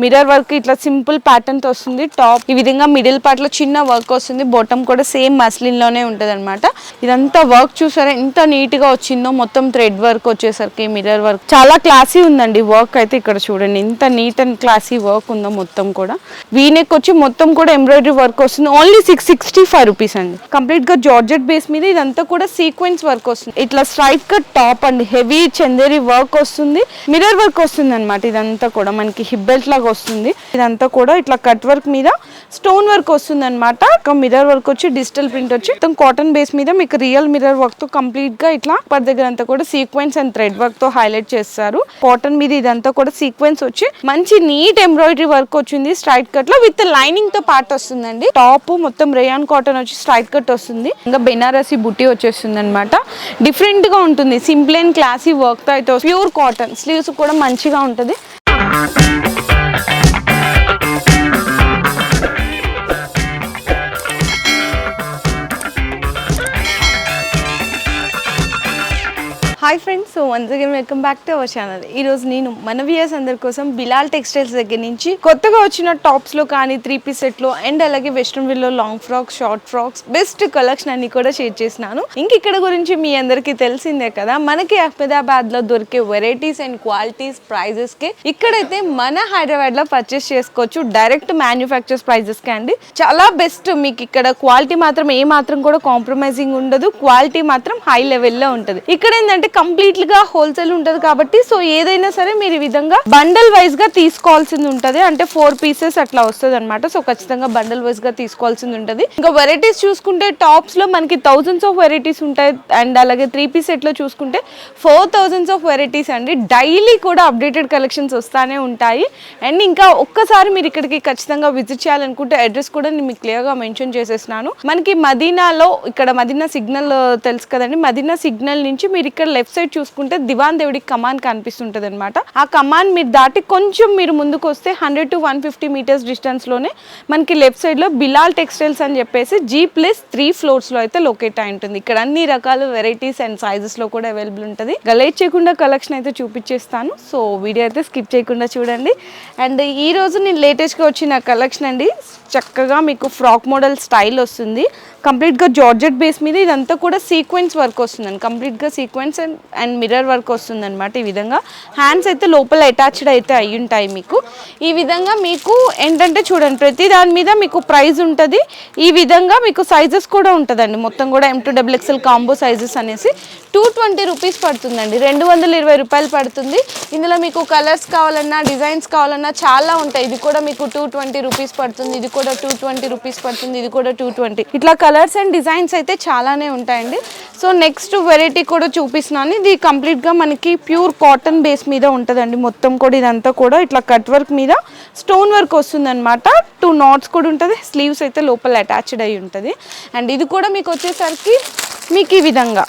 Mirror work ఇట్లా simple ప్యాటర్న్తో వస్తుంది. టాప్ ఈ విధంగా మిడిల్ పార్ట్లో చిన్న వర్క్ వస్తుంది. బొటం కూడా సేమ్ మస్లిన్లోనే ఉంటది అనమాట ఇదంతా వర్క్ చూసారా? ఎంత నీట్గా వచ్చిందో. మొత్తం థ్రెడ్ వర్క్ వచ్చేసరికి మిర్రర్ వర్క్ చాలా క్లాసీ ఉందండి వర్క్ అయితే ఇక్కడ చూడండి. ఎంత నీట్ అండ్ క్లాసీ వర్క్ ఉందో మొత్తం కూడా. వీనెక్ వచ్చి మొత్తం కూడా ఎంబ్రాయిడరీ వర్క్ వస్తుంది. Only six sixty five rupees అండి. కంప్లీట్గా జార్జెట్ బేస్ మీద ఇదంతా కూడా సీక్వెన్స్ వర్క్ వస్తుంది. ఇట్లా స్ట్రైట్ కట్ టాప్ అండి. హెవీ చందేరి వర్క్ వస్తుంది. మిర్రర్ వర్క్ వస్తుంది అనమాట ఇదంతా కూడా. మనకి హిబ్బెల్ట్ లాగా లాగా వస్తుంది. ఇదంతా కూడా ఇట్లా కట్ వర్క్ మీద స్టోన్ వర్క్ వస్తుంది అనమాట మిర్రర్ వర్క్ వచ్చి డిజిటల్ ప్రింట్ వచ్చి మొత్తం కాటన్ బేస్ మీద మీకు రియల్ మిర్రర్ వర్క్తో కంప్లీట్గా ఇట్లా పర్ దగ్గర అంతా కూడా సీక్వెన్స్ అండ్ థ్రెడ్ వర్క్తో హైలైట్ చేస్తారు. కాటన్ మీద ఇదంతా కూడా సీక్వెన్స్ వచ్చి మంచి నీట్ ఎంబ్రాయిడరీ వర్క్ వచ్చింది. స్ట్రైట్ కట్లో విత్ లైనింగ్తో పార్ట్ వస్తుందండి. టాప్ మొత్తం రేయాన్ కాటన్ వచ్చి స్ట్రైట్ కట్ వస్తుంది. ఇంకా బెనారసీ బుట్టి వచ్చేస్తుంది అనమాట డిఫరెంట్గా ఉంటుంది. సింపుల్ అండ్ క్లాసీ వర్క్తో అయితే ప్యూర్ కాటన్ స్లీవ్స్ కూడా మంచిగా ఉంటుంది. Hi friends so once again welcome back to our channel ఈ రోజు నేను మన అందరి కోసం బిలాల్ టెక్స్టైల్స్ దగ్గర నుంచి కొత్తగా వచ్చిన టాప్స్లో కానీ త్రీ పీస్ సెట్లో అండ్ అలాగే western willow long frocks short frocks best collection అన్ని కూడా షేర్ చేసినాను. ఇంక ఇక్కడ గురించి మీ అందరికీ తెలిసిందే కదా మనకి అహ్మదాబాద్లో దొరికే వెరైటీస్ అండ్ క్వాలిటీస్ ప్రైజెస్కి ఇక్కడైతే మన హైదరాబాద్లో పర్చేస్ చేసుకోవచ్చు. డైరెక్ట్ మ్యానుఫ్యాక్చర్స్ ప్రైజెస్కి అండి. చాలా బెస్ట్ మీకు ఇక్కడ క్వాలిటీ మాత్రం ఏ మాత్రం కూడా కాంప్రమైజింగ్ ఉండదు. క్వాలిటీ మాత్రం హై లెవెల్లో ఉంటుంది. ఇక్కడ ఏంటంటే కంప్లీట్గా హోల్సేల్ ఉంటది కాబట్టి సో ఏదైనా సరే మీరు ఈ విధంగా బండల్ వైజ్గా తీసుకోవాల్సింది ఉంటది. అంటే ఫోర్ పీసెస్ అట్లా వస్తుంది అనమాట సో ఖచ్చితంగా బండల్ వైజ్గా తీసుకోవాల్సింది ఉంటది. ఇంకా వెరైటీస్ చూసుకుంటే టాప్స్లో మనకి థౌజండ్స్ ఆఫ్ వెరైటీస్ ఉంటాయి. అండ్ అలాగే త్రీ పీస్ సెట్లో చూసుకుంటే ఫోర్ థౌజండ్స్ ఆఫ్ వెరైటీస్ అండి. డైలీ కూడా అప్డేటెడ్ కలెక్షన్స్ వస్తానే ఉంటాయి. అండ్ ఇంకా ఒక్కసారి మీరు ఇక్కడికి ఖచ్చితంగా విజిట్ చేయాలనుకుంటే అడ్రస్ కూడా నేను మీకు క్లియర్గా మెన్షన్ చేసేసినాను మనకి మదీనాలో ఇక్కడ మదీనా సిగ్నల్ తెలుసు కదండి? మదీనా సిగ్నల్ నుంచి మీరు ఇక్కడ లెఫ్ట్ సైడ్ చూసుకుంటే దివాన్ దేవుడికి కమాన్ కనిపిస్తుంటది అనమాట ఆ కమాన్ మీరు దాటి కొంచెం మీరు ముందుకు వస్తే hundred to one fifty meters డిస్టెన్స్లోనే మనకి లెఫ్ట్ సైడ్లో బిలాల్ టెక్స్టైల్స్ అని చెప్పేసి జీ ప్లస్ త్రీ ఫ్లోర్స్లో అయితే లొకేట్ అయి ఉంటుంది. ఇక్కడ అన్ని రకాల వెరైటీస్ అండ్ సైజెస్లో కూడా అవైలబుల్ ఉంటుంది. గలేజ్ చేయకుండా కలెక్షన్ అయితే చూపించేస్తాను. సో వీడియో అయితే స్కిప్ చేయకుండా చూడండి. అండ్ ఈ రోజు నేను లేటెస్ట్గా వచ్చిన కలెక్షన్ అండి. చక్కగా మీకు ఫ్రాక్ మోడల్ స్టైల్ వస్తుంది. కంప్లీట్గా జార్జెట్ బేస్ మీద ఇదంతా కూడా సీక్వెన్స్ వర్క్ వస్తుందండి. కంప్లీట్గా sequence and and mirror work వస్తుంది అనమాట ఈ విధంగా. హ్యాండ్స్ అయితే లోపల అటాచ్డ్ అయితే అయి ఉంటాయి మీకు. ఈ విధంగా మీకు ఏంటంటే చూడండి ప్రతి దాని మీద మీకు ప్రైస్ ఉంటుంది. ఈ విధంగా మీకు సైజెస్ కూడా ఉంటుందండి. మొత్తం కూడా M two double XL combo sizes అనేసి టూ ట్వంటీ రూపీస్ పడుతుందండి. రెండు వందల ఇరవై రూపాయలు పడుతుంది. ఇందులో మీకు కలర్స్ కావాలన్నా డిజైన్స్ కావాలన్నా చాలా ఉంటాయి. ఇది కూడా మీకు టూ ట్వంటీ రూపీస్ పడుతుంది. ఇది కూడా టూ ట్వంటీ రూపీస్ పడుతుంది. ఇది కూడా టూ ట్వంటీ ఇట్లా కలర్స్ అండ్ డిజైన్స్ అయితే చాలానే ఉంటాయండి. సో నెక్స్ట్ వెరైటీ కూడా చూపిస్తున్నాను. కానీ ఇది కంప్లీట్గా మనకి ప్యూర్ కాటన్ బేస్ మీద ఉంటుందండి. మొత్తం కూడా ఇదంతా కూడా ఇట్లా కట్ వర్క్ మీద స్టోన్ వర్క్ వస్తుందన్నమాట. టూ నాట్స్ కూడా ఉంటుంది. స్లీవ్స్ అయితే లోపల అటాచ్డ్ అయి ఉంటుంది. అండ్ ఇది కూడా మీకు వచ్చేసరికి మీకు ఈ విధంగా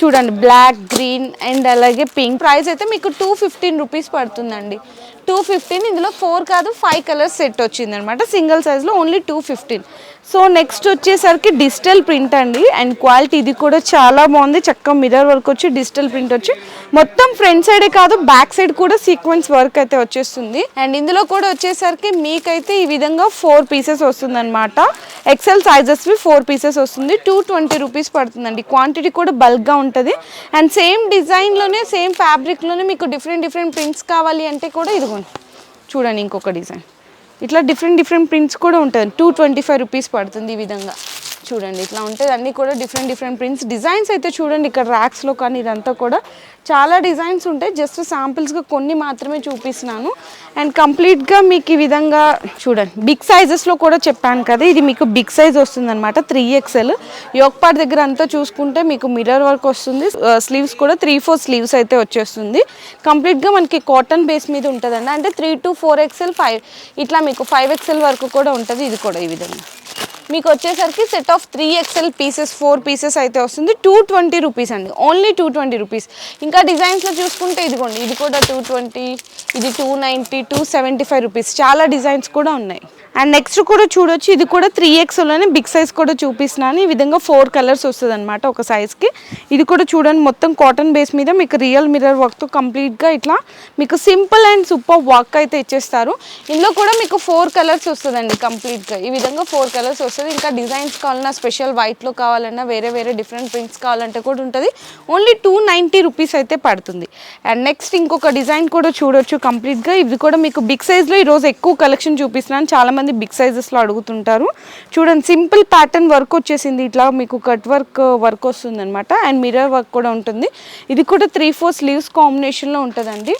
చూడండి బ్లాక్ గ్రీన్ అండ్ అలాగే పింక్ ప్రైస్ అయితే మీకు టూ ఫిఫ్టీన్ రూపీస్ పడుతుందండి. టూ ఫిఫ్టీన్ ఇందులో ఫోర్ కాదు ఫైవ్ కలర్స్ సెట్ వచ్చింది అనమాట సింగిల్ సైజ్లో only two fifteen so next వచ్చేసరికి డిజిటల్ ప్రింట్ అండి. అండ్ క్వాలిటీ ఇది కూడా చాలా బాగుంది. చక్కగా మిర్రర్ వర్క్ వచ్చి డిజిటల్ ప్రింట్ వచ్చి. మొత్తం ఫ్రంట్ సైడే కాదు బ్యాక్ సైడ్ కూడా సీక్వెన్స్ వర్క్ అయితే వచ్చేస్తుంది. అండ్ ఇందులో కూడా వచ్చేసరికి మీకైతే ఈ విధంగా ఫోర్ పీసెస్ వస్తుంది అనమాట ఎక్సెల్ సైజెస్వి ఫోర్ పీసెస్ వస్తుంది. టూ ట్వంటీ రూపీస్ పడుతుందండి. క్వాంటిటీ కూడా బల్క్గా ఉంటుంది. అండ్ సేమ్ డిజైన్లోనే సేమ్ ఫ్యాబ్రిక్లోనే మీకు డిఫరెంట్ డిఫరెంట్ ప్రింట్స్ కావాలి అంటే కూడా ఇది ఇదిగోండి చూడండి ఇంకొక డిజైన్. ఇట్లా డిఫరెంట్ డిఫరెంట్ ప్రింట్స్ కూడా ఉంటుంది టూ ట్వంటీ ఫైవ్ రూపీస్ పడుతుంది ఈ విధంగా. చూడండి ఇట్లా ఉంటుంది అన్నీ కూడా డిఫరెంట్ డిఫరెంట్ ప్రింట్స్ డిజైన్స్ అయితే చూడండి ఇక్కడ ర్యాక్స్లో కానీ ఇదంతా కూడా. చాలా డిజైన్స్ ఉంటాయి. జస్ట్ శాంపిల్స్గా కొన్ని మాత్రమే చూపిస్తున్నాను. అండ్ కంప్లీట్గా మీకు ఈ విధంగా చూడండి. బిగ్ సైజెస్లో కూడా చెప్పాను కదా ఇది మీకు బిగ్ సైజ్ వస్తుంది అనమాట త్రీ ఎక్స్ఎల్ యోక్పాట్ దగ్గర అంతా చూసుకుంటే మీకు మిర్రర్ వర్క్ వస్తుంది. Uh, స్లీవ్స్ కూడా త్రీ ఫోర్ స్లీవ్స్ అయితే వచ్చేస్తుంది. కంప్లీట్గా మనకి కాటన్ బేస్ మీద ఉంటుందండి. అంటే three to four XL five ఇట్లా మీకు ఫైవ్ ఎక్స్ఎల్ వరకు కూడా ఉంటుంది. ఇది కూడా ఈ విధంగా. మీకు వచ్చేసరికి set of three XL pieces four pieces అయితే వస్తుంది. టూ ట్వంటీ రూపీస్ అండి. ఓన్లీ టూ ట్వంటీ రూపీస్ ఇంకా డిజైన్స్లో చూసుకుంటే ఇదిగోండి ఇది కూడా టూ ట్వంటీ ఇది two ninety two seventy five rupees చాలా డిజైన్స్ కూడా ఉన్నాయి. అండ్ నెక్స్ట్ కూడా చూడొచ్చు. ఇది కూడా త్రీ ఎక్స్లోనే బిగ్ సైజ్ కూడా చూపిస్తున్నాను. ఈ విధంగా ఫోర్ కలర్స్ వస్తుంది అనమాట ఒక సైజ్కి ఇది కూడా చూడండి మొత్తం కాటన్ బేస్ మీద మీకు రియల్ మిర్రర్ వర్క్తో కంప్లీట్గా ఇట్లా మీకు సింపుల్ అండ్ సూపర్ వర్క్ అయితే ఇచ్చేస్తారు. ఇందులో కూడా మీకు ఫోర్ కలర్స్ వస్తుందండి కంప్లీట్గా ఈ విధంగా ఫోర్ కలర్స్ వస్తుంది. ఇంకా డిజైన్స్ కావాలన్నా స్పెషల్ వైట్లో కావాలన్నా వేరే వేరే డిఫరెంట్ ప్రింట్స్ కావాలంటే కూడా ఉంటుంది. ఓన్లీ టూ నైంటీ రూపీస్ అయితే పడుతుంది. అండ్ నెక్స్ట్ ఇంకొక డిజైన్ కూడా చూడొచ్చు కంప్లీట్గా ఇది కూడా మీకు బిగ్ సైజ్లో ఈరోజు ఎక్కువ కలెక్షన్ చూపిస్తున్నాను. చాలామంది బిగ్ సైజెస్లో అడుగుతుంటారు. చూడండి సింపుల్ ప్యాటర్న్ వర్క్ వచ్చేసింది. ఇట్లా మీకు కట్ వర్క్ వర్క్ వస్తుంది అనమాట అండ్ మిర్రర్ వర్క్ కూడా ఉంటుంది. ఇది కూడా త్రీ ఫోర్ స్లీవ్స్ కాంబినేషన్లో ఉంటుందండి.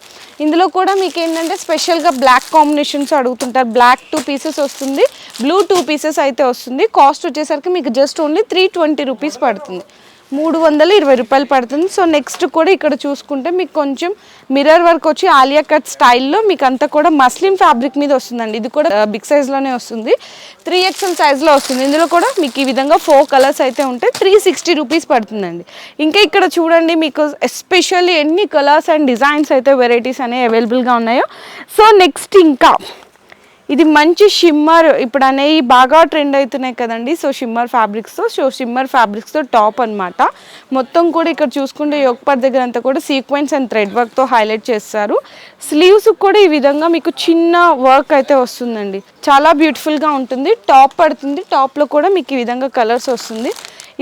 ఇందులో కూడా మీకు ఏంటంటే స్పెషల్గా బ్లాక్ కాంబినేషన్స్ అడుగుతుంటారు. బ్లాక్ టూ పీసెస్ వస్తుంది. బ్లూ టూ పీసెస్ అయితే వస్తుంది. కాస్ట్ వచ్చేసరికి మీకు just only three twenty rupees పడుతుంది. మూడు వందల ఇరవై రూపాయలు పడుతుంది. సో నెక్స్ట్ కూడా ఇక్కడ చూసుకుంటే మీకు కొంచెం మిర్రర్ వర్క్ వచ్చి ఆలియా కట్ స్టైల్లో మీకు అంతా కూడా మస్లిన్ ఫ్యాబ్రిక్ మీద వస్తుందండి. ఇది కూడా uh, బిగ్ సైజ్లోనే వస్తుంది. త్రీ ఎక్స్ఎల్ సైజ్లో వస్తుంది. ఇందులో కూడా మీకు ఈ విధంగా ఫోర్ కలర్స్ అయితే ఉంటాయి. త్రీ సిక్స్టీ రూపీస్ పడుతుందండి. ఇంకా ఇక్కడ చూడండి మీకు ఎస్పెషల్లీ ఎన్ని కలర్స్ అండ్ డిజైన్స్ అయితే వెరైటీస్ అనేవి అవైలబుల్గా ఉన్నాయో. సో నెక్స్ట్ ఇంకా ఇది మంచి షిమ్మర్ ఇప్పుడు అనేవి బాగా ట్రెండ్ అవుతున్నాయి కదండి. సో షిమ్మర్ ఫ్యాబ్రిక్స్తో సో షిమ్మర్ ఫ్యాబ్రిక్స్తో టాప్ అనమాట మొత్తం కూడా ఇక్కడ చూసుకుంటే యోగపర్ దగ్గర అంతా కూడా సీక్వెన్స్ అండ్ థ్రెడ్ వర్క్తో హైలైట్ చేస్తారు. స్లీవ్స్ కూడా ఈ విధంగా మీకు చిన్న వర్క్ అయితే వస్తుందండి. చాలా బ్యూటిఫుల్గా ఉంటుంది. టాప్ పడుతుంది. టాప్లో కూడా మీకు ఈ విధంగా కలర్స్ వస్తుంది.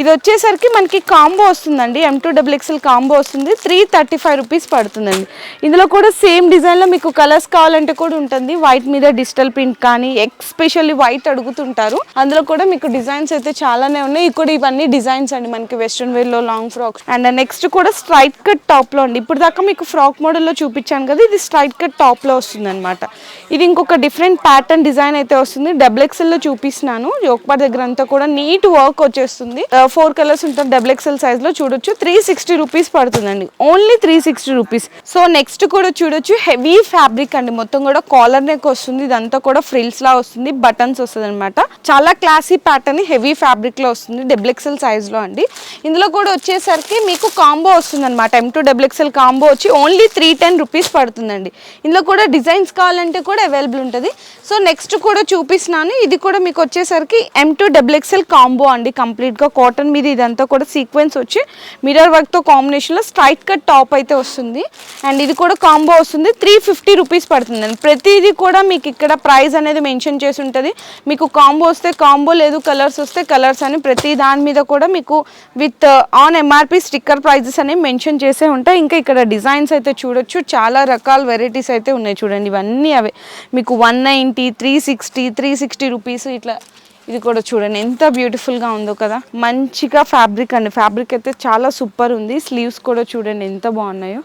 ఇది వచ్చేసరికి మనకి కాంబో వస్తుందండి. M to double XL combo వస్తుంది. త్రీ థర్టీ ఫైవ్ రూపీస్ పడుతుందండి. ఇందులో కూడా సేమ్ డిజైన్లో మీకు కలర్స్ కావాలంటే కూడా ఉంటుంది. వైట్ మీద డిజిటల్ ప్రింట్ కానీ ఎక్స్పెషల్లీ వైట్ అడుగుతుంటారు. అందులో కూడా మీకు డిజైన్స్ అయితే చాలానే ఉన్నాయి. ఇక్కడ ఇవన్నీ డిజైన్స్ అండి మనకి వెస్ట్రన్ వేర్లో లాంగ్ ఫ్రాక్స్. అండ్ నెక్స్ట్ కూడా స్ట్రైట్ కట్ టాప్లో అండి. ఇప్పుడు దాకా మీకు ఫ్రాక్ మోడల్లో చూపించాను కదా ఇది స్ట్రైట్ కట్ టాప్లో వస్తుంది అనమాట ఇది ఇంకొక డిఫరెంట్ ప్యాటర్న్ డిజైన్ అయితే వస్తుంది. డబుల్ ఎక్స్ఎల్లో చూపిస్తున్నాను. యోగపార్ దగ్గర అంతా కూడా నీట్ వర్క్ వచ్చేస్తుంది. ఫోర్ కలర్స్ ఉంటాం డబుల్ ఎక్స్ఎల్ సైజ్లో చూడొచ్చు. త్రీ సిక్స్టీ రూపీస్ పడుతుందండి. Only three sixty rupees so next కూడా చూడొచ్చు. హెవీ ఫ్యాబ్రిక్ అండి. మొత్తం కూడా కాలర్ నెక్ వస్తుంది. ఇదంతా కూడా ఫ్రిల్స్ లా వస్తుంది. బటన్స్ వస్తుంది అనమాట చాలా క్లాసీ ప్యాటర్న్ హెవీ ఫ్యాబ్రిక్లో వస్తుంది. డబుల్ ఎక్స్ఎల్ సైజ్లో అండి. ఇందులో కూడా వచ్చేసరికి మీకు కాంబో వస్తుంది అనమాట M to double XL combo వచ్చి ఓన్లీ త్రీ టెన్ రూపీస్ పడుతుందండి. ఇందులో కూడా డిజైన్స్ కావాలంటే కూడా అవైలబుల్ ఉంటుంది. సో నెక్స్ట్ కూడా చూపిస్తున్నాను. ఇది కూడా మీకు వచ్చేసరికి M to double XL combo అండి. కంప్లీట్గా కాటన్ మీద ఇదంతా కూడా సీక్వెన్స్ వచ్చి మిరర్ వర్క్తో కాంబినేషన్లో స్ట్రైట్ కట్ టాప్ అయితే వస్తుంది. అండ్ ఇది కూడా కాంబో వస్తుంది. త్రీ ఫిఫ్టీ రూపీస్ పడుతుందండి ప్రతిదీ కూడా మీకు ఇక్కడ ప్రైస్ అనేది మెన్షన్ చేసి ఉంటుంది. మీకు కాంబో వస్తే కాంబో లేదు కలర్స్ వస్తే కలర్స్ అని ప్రతి దాని మీద కూడా మీకు with on MRP sticker prices అనేవి మెన్షన్ చేసే ఉంటాయి. ఇంకా ఇక్కడ డిజైన్స్ అయితే చూడొచ్చు. చాలా రకాల వెరైటీస్ అయితే ఉన్నాయి చూడండి. ఇవన్నీ అవే. మీకు one ninety three sixty three sixty rupees ఇట్లా ఇది కూడా చూడండి ఎంత బ్యూటిఫుల్గా ఉందో కదా. మంచిగా ఫ్యాబ్రిక్ అండి. ఫ్యాబ్రిక్ అయితే చాలా సూపర్ ఉంది. స్లీవ్స్ కూడా చూడండి ఎంత బాగున్నాయో.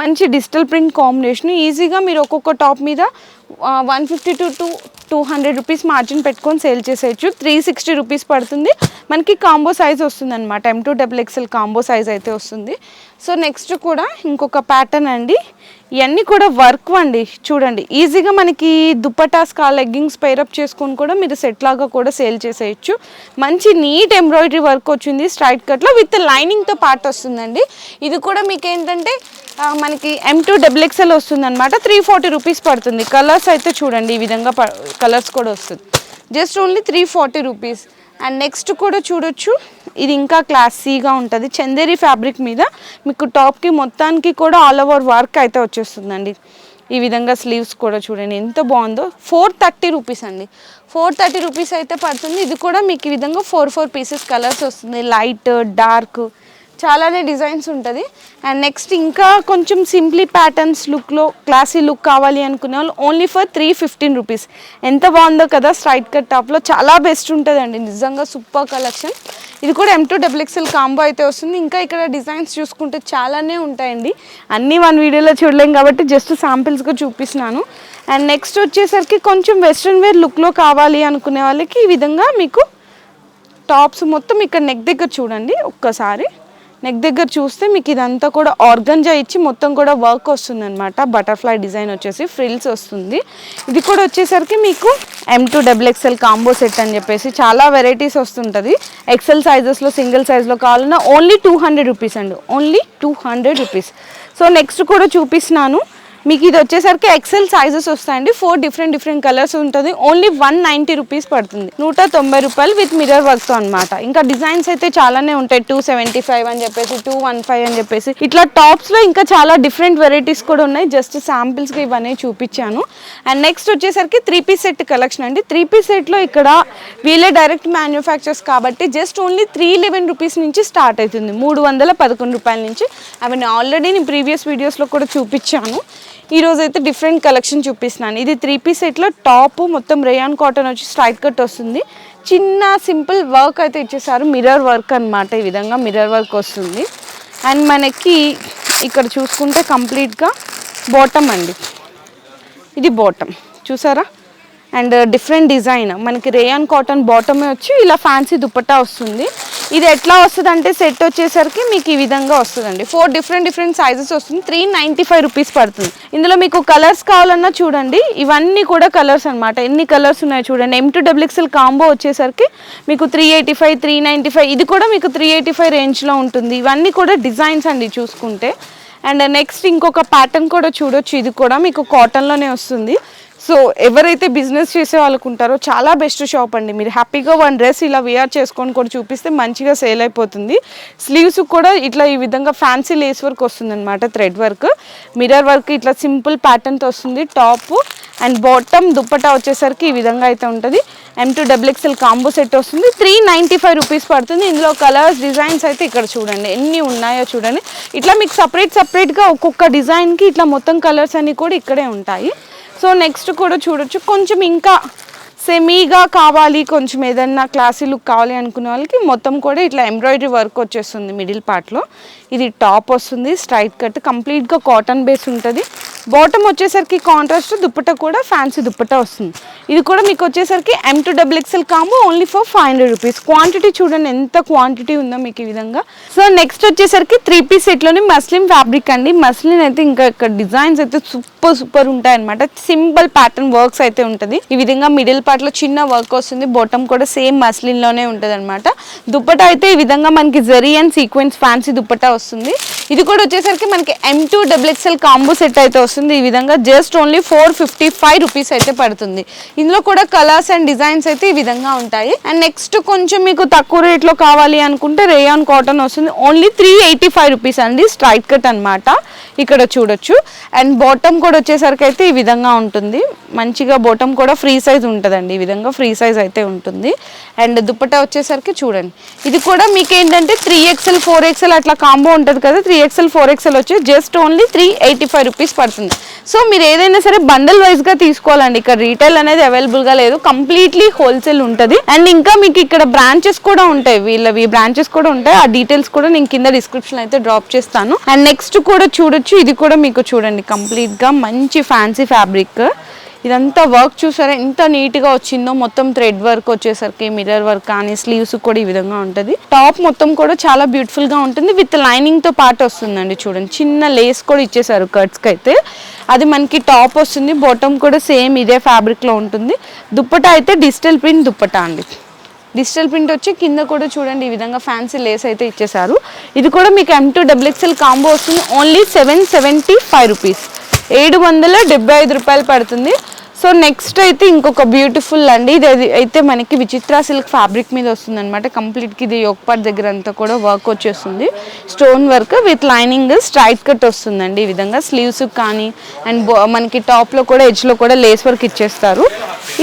మంచి డిజిటల్ ప్రింట్ కాంబినేషన్ ఈజీగా మీరు ఒక్కొక్క టాప్ మీద one fifty to two two hundred rupees margin పెట్టుకొని సేల్ చేసేయచ్చు. త్రీ సిక్స్టీ రూపీస్ పడుతుంది. మనకి కాంబో సైజ్ వస్తుంది అనమాట M to double XL combo size అయితే వస్తుంది. సో నెక్స్ట్ కూడా ఇంకొక ప్యాటర్న్ అండి. ఇవన్నీ కూడా వర్క్ అండి. చూడండి. ఈజీగా మనకి దుప్పటాస్ కా లెగ్గింగ్స్ పైరప్ చేసుకొని కూడా మీరు సెట్ లాగా కూడా సేల్ చేసేయచ్చు. మంచి నీట్ ఎంబ్రాయిడరీ వర్క్ వచ్చింది స్ట్రైట్ కట్లో విత్ లైనింగ్తో పార్ట్ వస్తుందండి. ఇది కూడా మీకు ఏంటంటే మనకి ఎం టూ డబుల్ ఎక్స్ఎల్ వస్తుంది అనమాట త్రీ ఫార్టీ రూపీస్ పడుతుంది. కలర్ కలర్స్ అయితే చూడండి ఈ విధంగా కలర్స్ కూడా వస్తుంది. Just only three forty rupees. And next కూడా చూడొచ్చు. ఇది ఇంకా క్లాసీగా ఉంటుంది. చందేరి ఫ్యాబ్రిక్ మీద మీకు టాప్కి మొత్తానికి కూడా ఆల్ ఓవర్ వర్క్ అయితే వచ్చేస్తుందండి. ఈ విధంగా స్లీవ్స్ కూడా చూడండి ఎంత బాగుందో. ఫోర్ థర్టీ రూపీస్ అండి. ఫోర్ థర్టీ రూపీస్ అయితే పడుతుంది. ఇది కూడా మీకు ఈ విధంగా ఫోర్ ఫోర్ పీసెస్ కలర్స్ వస్తుంది. లైట్ డార్క్ చాలానే డిజైన్స్ ఉంటుంది. అండ్ నెక్స్ట్ ఇంకా కొంచెం సింప్లీ ప్యాటర్న్స్ లుక్లో క్లాసీ లుక్ కావాలి అనుకునే వాళ్ళు only for three fifteen rupees ఎంత బాగుందో కదా స్ట్రైట్ కట్ టాప్లో చాలా బెస్ట్ ఉంటుందండి. నిజంగా సూపర్ కలెక్షన్ ఇది కూడా M to WXL XL combo అయితే వస్తుంది. ఇంకా ఇక్కడ డిజైన్స్ చూసుకుంటే చాలానే ఉంటాయండి. అన్నీ వన్ వీడియోలో చూడలేం కాబట్టి జస్ట్ శాంపిల్స్గా చూపిస్తున్నాను. అండ్ నెక్స్ట్ వచ్చేసరికి కొంచెం వెస్ట్రన్ వేర్ లుక్లో కావాలి అనుకునే వాళ్ళకి ఈ విధంగా మీకు టాప్స్ మొత్తం ఇక్కడ నెక్ దగ్గర చూడండి ఒక్కసారి. నెక్ దగ్గర చూస్తే మీకు ఇదంతా కూడా ఆర్గంజా ఇచ్చి మొత్తం కూడా వర్క్ వస్తుంది అనమాట బటర్ఫ్లై డిజైన్ వచ్చేసి ఫ్రిల్స్ వస్తుంది. ఇది కూడా వచ్చేసరికి మీకు M to double XL combo set అని చెప్పేసి చాలా వెరైటీస్ వస్తుంటుంది. ఎక్సెల్ సైజెస్లో సింగిల్ సైజ్లో కావాలన్నా ఓన్లీ టూ హండ్రెడ్ రూపీస్ అండి. Only two hundred rupees so next కూడా చూపిస్తున్నాను. మీకు ఇది వచ్చేసరికి ఎక్సెల్ సైజెస్ వస్తాయండి. ఫోర్ డిఫరెంట్ డిఫరెంట్ కలర్స్ ఉంటుంది. ఓన్లీ వన్ నైంటీ రూపీస్ పడుతుంది. నూట తొంభై రూపాయలు విత్ మిర్రర్ వర్క్తో అనమాట ఇంకా డిజైన్స్ అయితే చాలానే ఉంటాయి. టూ సెవెంటీ ఫైవ్ అని చెప్పేసి టూ వన్ ఫైవ్ అని చెప్పేసి. ఇట్లా టాప్స్లో ఇంకా చాలా డిఫరెంట్ వెరైటీస్ కూడా ఉన్నాయి. జస్ట్ శాంపిల్స్కి ఇవన్నీ చూపించాను. అండ్ నెక్స్ట్ వచ్చేసరికి త్రీ పీస్ సెట్ కలెక్షన్ అండి. త్రీ పీస్ సెట్లో ఇక్కడ వీళ్ళే డైరెక్ట్ మ్యానుఫ్యాక్చర్స్ కాబట్టి just only three eleven rupees నుంచి స్టార్ట్ అవుతుంది. మూడు వందల పదకొండు రూపాయల నుంచి. అవన్నీ ఆల్రెడీ నేను ప్రీవియస్ వీడియోస్లో కూడా చూపించాను. ఈరోజు అయితే డిఫరెంట్ కలెక్షన్ చూపిస్తున్నాను. ఇది త్రీ పీస్ సెట్లో టాప్ మొత్తం రేయాన్ కాటన్ వచ్చి స్ట్రైట్ కట్ వస్తుంది. చిన్న సింపుల్ వర్క్ అయితే ఇచ్చేసారు. మిర్రర్ వర్క్ అన్నమాట ఈ విధంగా మిర్రర్ వర్క్ వస్తుంది. అండ్ మనకి ఇక్కడ చూసుకుంటే కంప్లీట్గా బాటమ్ అండి. ఇది బాటమ్ చూసారా? అండ్ డిఫరెంట్ డిజైన్ మనకి రేయాన్ కాటన్ బాటమే వచ్చి ఇలా ఫ్యాన్సీ దుపట్టా వస్తుంది. ఇది ఎట్లా వస్తుంది అంటే సెట్ వచ్చేసరికి మీకు ఈ విధంగా వస్తుందండి. ఫోర్ డిఫరెంట్ డిఫరెంట్ సైజెస్ వస్తుంది. త్రీ నైంటీ ఫైవ్ రూపీస్ పడుతుంది. ఇందులో మీకు కలర్స్ కావాలన్నా చూడండి. ఇవన్నీ కూడా కలర్స్ అన్నమాట. ఎన్ని కలర్స్ ఉన్నాయో చూడండి. ఎం టు డబ్ల్యూఎక్స్ఎల్ కాంబో వచ్చేసరికి మీకు three eighty five three ninety five ఇది కూడా మీకు త్రీ ఎయిటీ ఫైవ్ రేంజ్లో ఉంటుంది. ఇవన్నీ కూడా డిజైన్స్ అండి చూసుకుంటే. అండ్ నెక్స్ట్ ఇంకొక ప్యాటర్న్ కూడా చూడొచ్చు. ఇది కూడా మీకు కాటన్లోనే వస్తుంది. సో ఎవరైతే బిజినెస్ చేసే వాళ్ళకు ఉంటారో చాలా బెస్ట్ షాప్ అండి. మీరు హ్యాపీగా వన్ డ్రెస్ ఇలా వేర్ చేసుకొని కూడా చూపిస్తే మంచిగా సేల్ అయిపోతుంది. స్లీవ్స్ కూడా ఇట్లా ఈ విధంగా ఫ్యాన్సీ లేస్ వర్క్ వస్తుంది అనమాట థ్రెడ్ వర్క్ మిర్రర్ వర్క్ ఇట్లా సింపుల్ ప్యాటర్న్తో వస్తుంది టాప్ అండ్ బాటమ్ దుప్పటా వచ్చేసరికి ఈ విధంగా అయితే ఉంటుంది. M to WXL XL combo set వస్తుంది త్రీ నైంటీ ఫైవ్ రూపీస్ పడుతుంది. ఇందులో కలర్స్ డిజైన్స్ అయితే ఇక్కడ చూడండి ఎన్ని ఉన్నాయో చూడండి. ఇట్లా మీకు సపరేట్ సపరేట్గా ఒక్కొక్క డిజైన్కి ఇట్లా మొత్తం కలర్స్ అన్నీ కూడా ఇక్కడే ఉంటాయి. సో నెక్స్ట్ కూడా చూడొచ్చు. కొంచెం ఇంకా సెమీగా కావాలి కొంచెం ఏదన్నా క్లాసీ లుక్ కావాలి అనుకునే వాళ్ళకి మొత్తం కూడా ఇట్లా ఎంబ్రాయిడరీ వర్క్ వచ్చేస్తుంది మిడిల్ పార్ట్లో ఇది టాప్ వస్తుంది స్ట్రైట్ కట్ కంప్లీట్గా కాటన్ బేస్ ఉంటుంది. బాటమ్ వచ్చేసరికి కాంట్రాస్ట్ దుప్పట కూడా ఫ్యాన్సీ దుప్పట వస్తుంది. ఇది కూడా మీకు వచ్చేసరికి M to double XL combo only for five hundred rupees quantity చూడండి ఎంత క్వాంటిటీ ఉందో మీకు ఈ విధంగా. సో నెక్స్ట్ వచ్చేసరికి త్రీ పీస్ సెట్లోని మస్లిన్ ఫ్యాబ్రిక్ అండి. మస్లిన్ అయితే ఇంకా ఇక్కడ డిజైన్స్ అయితే సూపర్ సూపర్ ఉంటాయి అనమాట సింపుల్ ప్యాటర్న్ వర్క్స్ అయితే ఉంటుంది. ఈ విధంగా మిడిల్ పార్ట్ చిన్న వర్క్ వస్తుంది బాటమ్ కూడా సేమ్ మస్లిన్లోనే ఉంటుంది అనమాట దుప్పట అయితే ఈ విధంగా మనకి zari and sequence fancy dupatta వస్తుంది. ఇది కూడా వచ్చేసరికి మనకి M to WXL XL combo set అయితే వస్తుంది. ఈ విధంగా just only four fifty five rupees అయితే పడుతుంది. ఇందులో కూడా కలర్స్ అండ్ డిజైన్స్ అయితే ఈ విధంగా ఉంటాయి. అండ్ నెక్స్ట్ కొంచెం మీకు తక్కువ రేట్లో కావాలి అనుకుంటే రేయాన్ కాటన్ వస్తుంది. Only three eighty five rupees అండి. స్ట్రైట్ కట్ అనమాట ఇక్కడ చూడొచ్చు. అండ్ బాటమ్ కూడా వచ్చేసరికి అయితే ఈ విధంగా ఉంటుంది. మంచిగా బాటమ్ కూడా ఫ్రీ సైజ్ ఉంటుందండి ఈ విధంగా ఫ్రీ సైజ్ అయితే ఉంటుంది. అండ్ దుప్పటా వచ్చేసరికి చూడండి ఇది కూడా మీకు ఏంటంటే త్రీ ఎక్స్ఎల్ ఫోర్ ఎక్స్ఎల్ అట్లా కాంబో ఉంటుంది కదా త్రీ ఎక్స్ఎల్ ఫోర్ ఎక్స్ఎల్ వచ్చి just only three eighty five rupees పడుతుంది. సో మీరు ఏదైనా సరే బండల్ వైజ్గా తీసుకోవాలండి. ఇక్కడ రీటైల్ అనేది అవైలబుల్గా లేదు కంప్లీట్లీ హోల్సేల్ ఉంటుంది. అండ్ ఇంకా మీకు ఇక్కడ బ్రాంచెస్ కూడా ఉంటాయి వీళ్ళవి బ్రాంచెస్ కూడా ఉంటాయి. ఆ డీటెయిల్స్ కూడా నేను కింద డిస్క్రిప్షన్ అయితే డ్రాప్ చేస్తాను. అండ్ నెక్స్ట్ కూడా చూడొచ్చు ఇది కూడా మీకు చూడండి కంప్లీట్గా మంచి ఫ్యాన్సీ ఫ్యాబ్రిక్ ఇదంతా వర్క్ చూసారా? ఎంత నీట్గా వచ్చిందో మొత్తం థ్రెడ్ వర్క్ వచ్చేసరికి మిర్రర్ వర్క్ కానీ స్లీవ్స్ కూడా ఈ విధంగా ఉంటుంది. టాప్ మొత్తం కూడా చాలా బ్యూటిఫుల్గా ఉంటుంది. విత్ లైనింగ్తో పాటు వస్తుందండి చూడండి. చిన్న లేస్ కూడా ఇచ్చేసారు కర్ట్స్కి అయితే. అది మనకి టాప్ వస్తుంది. బాటమ్ కూడా సేమ్ ఇదే ఫ్యాబ్రిక్లో ఉంటుంది. దుప్పటా అయితే డిజిటల్ ప్రింట్ దుప్పటా అండి. డిజిటల్ ప్రింట్ వచ్చి కింద కూడా చూడండి ఈ విధంగా ఫ్యాన్సీ లేస్ అయితే ఇచ్చేసారు. ఇది కూడా మీకు M to double XL combo వస్తుంది. Only seven seventy five rupees ఏడు వందల డెబ్బై ఐదు రూపాయలు పడుతుంది. సో నెక్స్ట్ అయితే ఇంకొక బ్యూటిఫుల్ అండి. ఇది అది అయితే మనకి విచిత్ర సిల్క్ ఫ్యాబ్రిక్ మీద వస్తుంది అనమాట కంప్లీట్కి ఇది యోక్పాట్ దగ్గర అంతా కూడా వర్క్ వచ్చేస్తుంది. Stone work with lining straight cut వస్తుందండి ఈ విధంగా. స్లీవ్స్ కానీ అండ్ మనకి టాప్లో కూడా ఎడ్జ్లో కూడా లేస్ వర్క్ ఇచ్చేస్తారు.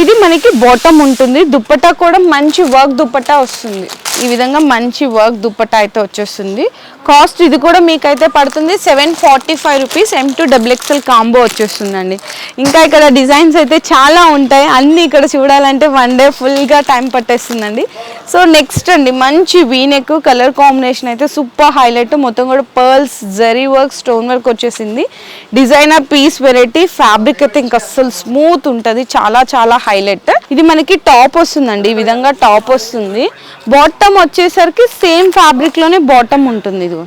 ఇది మనకి బాటమ్ ఉంటుంది. దుప్పటా కూడా మంచి వర్క్ దుప్పటా వస్తుంది. ఈ విధంగా మంచి వర్క్ దుప్పటా అయితే వచ్చేస్తుంది. కాస్ట్ ఇది కూడా మీకైతే పడుతుంది. Seven forty five rupees M to double XL combo వచ్చేస్తుందండి. ఇంకా ఇక్కడ డిజైన్స్ అయితే అయితే చాలా ఉంటాయి. అన్నీ ఇక్కడ చూడాలంటే వన్ డే ఫుల్గా టైం పట్టేస్తుందండి. సో నెక్స్ట్ అండి మంచి వీనెక్ కలర్ కాంబినేషన్ అయితే సూపర్ హైలైట్ మొత్తం కూడా pearls zari work stone work వచ్చేసింది. డిజైనర్ పీస్ వెరైటీ ఫ్యాబ్రిక్ అయితే ఇంకా అస్సలు స్మూత్ ఉంటుంది. చాలా చాలా హైలైట్ ఇది మనకి టాప్ వస్తుందండి. ఈ విధంగా టాప్ వస్తుంది. బాటమ్ వచ్చేసరికి సేమ్ ఫ్యాబ్రిక్లోనే బాటమ్ ఉంటుంది ఇది